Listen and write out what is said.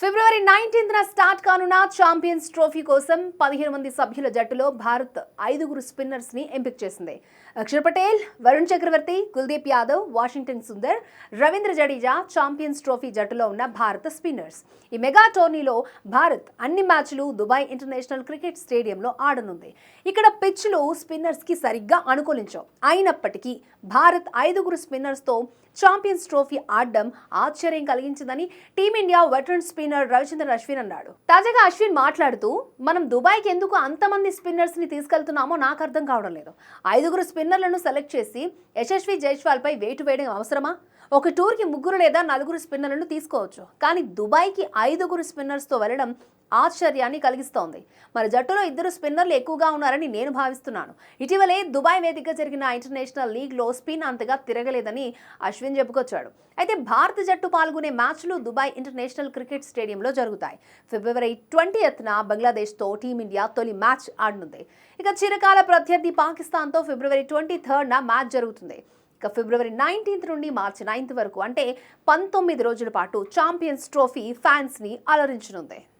ఫిబ్రవరి నైన్టీన్త్న స్టార్ట్ కానున్న champions trophy కోసం పదిహేను మంది సభ్యుల జట్టులో భారత్ ఐదుగురు స్పిన్నర్స్ని ఎంపిక చేసింది. Axar Patel Varun Chakravarthy Kuldeep Yadav Washington Sundar Ravindra Jadeja champions trophy జట్టులో ఉన్న భారత స్పిన్నర్స్. ఈ మెగా టోర్నీలో భారత్ అన్ని మ్యాచ్లు దుబాయ్ ఇంటర్నేషనల్ క్రికెట్ స్టేడియంలో ఆడనుంది. ఇక్కడ పిచ్లు స్పిన్నర్స్కి సరిగ్గా అనుకూలించవు. అయినప్పటికీ భారత్ ఐదుగురు స్పిన్నర్స్తో ఛాంపియన్స్ ట్రోఫీ ఆడడం ఆశ్చర్యం కలిగించిందని team India veteran spinner Ravichandran Ashwin అన్నాడు. తాజాగా అశ్విన్ మాట్లాడుతూ మనం దుబాయ్కి ఎందుకు అంతమంది స్పిన్నర్స్ని తీసుకెళ్తున్నామో నాకు అర్థం కావడం లేదు. ఐదుగురు స్పిన్నర్లను సెలెక్ట్ చేసి యశస్వి జైస్వాల్ పై వేటు వేయడం అవసరమా? ఒక టూర్కి ముగ్గురు లేదా నలుగురు స్పిన్నర్లను తీసుకోవచ్చు. కానీ దుబాయ్కి ఐదుగురు స్పిన్నర్స్తో వెళ్ళడం ఆశ్చర్యాన్ని కలిగిస్తోంది. మరి జట్టులో ఇద్దరు స్పిన్నర్లు ఎక్కువగా ఉన్నారని నేను భావిస్తున్నాను. ఇటీవలే దుబాయ్ వేదిక జరిగిన ఇంటర్నేషనల్ లీగ్లో స్పిన్ అంతగా తిరగలేదని అశ్విన్ చెప్పుకొచ్చాడు. అయితే భారత జట్టు పాల్గొనే మ్యాచ్లు దుబాయ్ ఇంటర్నేషనల్ క్రికెట్ స్టేడియంలో జరుగుతాయి. ఫిబ్రవరి ట్వంటీ ఎత్న బంగ్లాదేశ్తో టీమిండియా తొలి మ్యాచ్ ఆడనుంది. ఇక చిరకాల ప్రత్యర్థి పాకిస్తాన్తో ఫిబ్రవరి ట్వంటీ థర్డ్న మ్యాచ్ జరుగుతుంది. ఇక ఫిబ్రవరి నైన్టీన్త్ నుండి మార్చి నైన్త్ వరకు అంటే పంతొమ్మిది రోజుల పాటు ఛాంపియన్స్ ట్రోఫీ ఫ్యాన్స్ని అలరించనుంది.